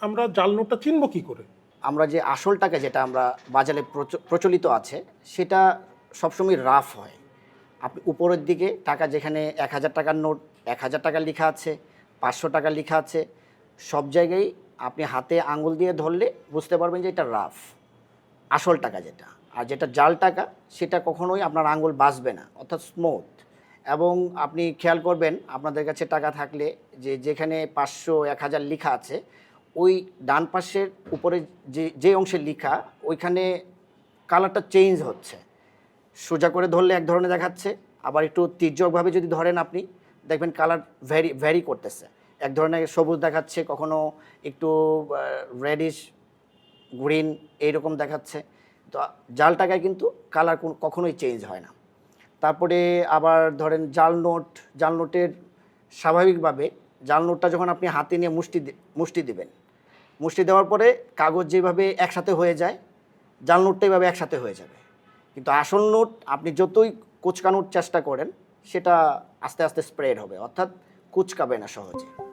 আমরা জাল নোটটা চিনব কি করে? আমরা যে আসল টাকা যেটা আমরা বাজারে প্রচ- প্রচলিত আছে, সেটা সবসময় রাফ হয়। আপনি উপরের দিকে টাকা যেখানে এক হাজার টাকার নোট, এক হাজার টাকা লেখা আছে, পাঁচশো টাকা লেখা আছে, সব জায়গায় আপনি হাতে আঙুল দিয়ে ধরলে বুঝতে পারবেন যে এটা রাফ, আসল টাকা যেটা। আর যেটা জাল টাকা, সেটা কখনোই আপনার আঙুল বাঁচবে না, অর্থাৎ স্মুথ এবং আপনি খেয়াল করবেন, আপনাদের কাছে টাকা থাকলে যে যেখানে পাঁচশো, এক হাজার লেখা আছে ওই ডান পাশের উপরে যে যে অংশে লেখা, ওইখানে কালারটা চেঞ্জ হচ্ছে। সোজা করে ধরলে এক ধরনের দেখাচ্ছে, আবার একটু তির্যকভাবে যদি ধরেন আপনি, দেখবেন কালার ভ্যারি ভ্যারি করতেছে। এক ধরনের সবুজ দেখাচ্ছে, কখনো একটু রেডিশ গ্রিন এইরকম দেখাচ্ছে। তো জাল টাকায় কিন্তু কালার কখনোই চেঞ্জ হয় না। তারপরে আবার ধরেন জাল নোট, জাল নোটের স্বাভাবিকভাবে জাল নোটটা যখন আপনি হাতে নিয়ে মুষ্টি মুষ্টি দিবেন মুষ্টি দেওয়ার পরে কাগজ যেভাবে একসাথে হয়ে যায়, জাল নোটটা এইভাবে একসাথে হয়ে যাবে। কিন্তু আসল নোট আপনি যতই কুচকানোর চেষ্টা করেন, সেটা আস্তে আস্তে স্প্রেড হবে। অর্থাৎ কুচকাবে না সহজে।